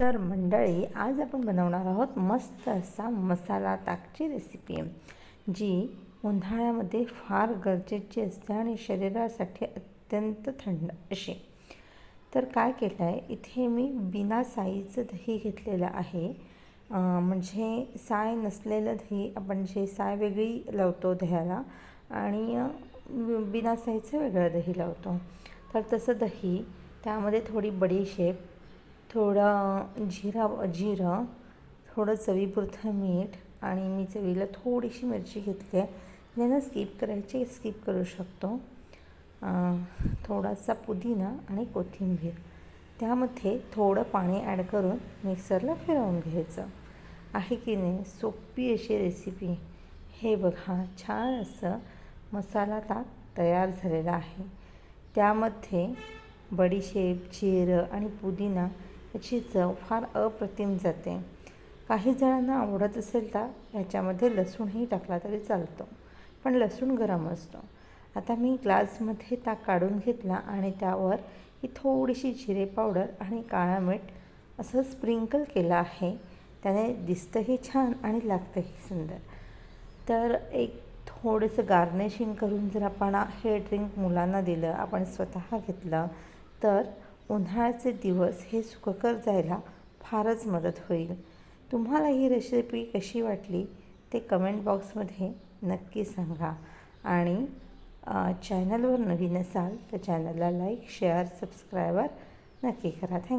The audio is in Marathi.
तर मंडळी आज आपण बनवणार आहोत मस्त असा मसाला ताकची रेसिपी जी उन्हाळ्यामध्ये फार गरजेची असते आणि शरीरासाठी अत्यंत थंड अशी. तर काय केलं आहे इथे मी बिना साईचं दही घेतलेलं आहे. म्हणजे साय नसलेलं दही आपण जे साय वेगळी लावतो दह्याला आणि बिना साईचं वेगळं दही लावतो. तर तसं दही त्यामध्ये थोडी बडीशेप थोडं जिरा जिरं थोडं चवीपुरतं मीठ आणि मी चवीला थोडीशी मिरची घेतली आहे. ज्यांना स्किप करायची स्किप करू शकतो. थोडासा पुदिना आणि कोथिंबीर. त्यामध्ये थोडं पाणी ॲड करून मिक्सरला फिरवून घ्यायचं. आहे की नाही? सोपी अशी रेसिपी हे बघा छान असं मसाला ताक तयार झालेला आहे. त्यामध्ये बडीशेप जिरं आणि पुदिना याची चव फार अप्रतिम जाते. काही जणांना आवडत असेल तर याच्यामध्ये लसूणही टाकला तरी चालतो पण लसूण गरम असतो. आता मी ग्लासमध्ये ताक काढून घेतला आणि त्यावर ही थोडीशी जिरे पावडर आणि काळा मीठ असं स्प्रिंकल केलं आहे. त्याने दिसतंही छान आणि लागतंही सुंदर. तर एक थोडंसं गार्निशिंग करून जर आपण हे ड्रिंक मुलांना दिलं आपण स्वतः घेतलं तर उन्हाळ्याचे दिवस हे सुखकर जायला फारच मदत होईल. तुम्हाला ही रेसिपी कशी वाटली ते कमेंट बॉक्समध्ये नक्की सांगा. आणि चॅनलवर नवीन असाल तर चॅनलला लाईक शेअर सबस्क्रायबर नक्की करा. थँक्यू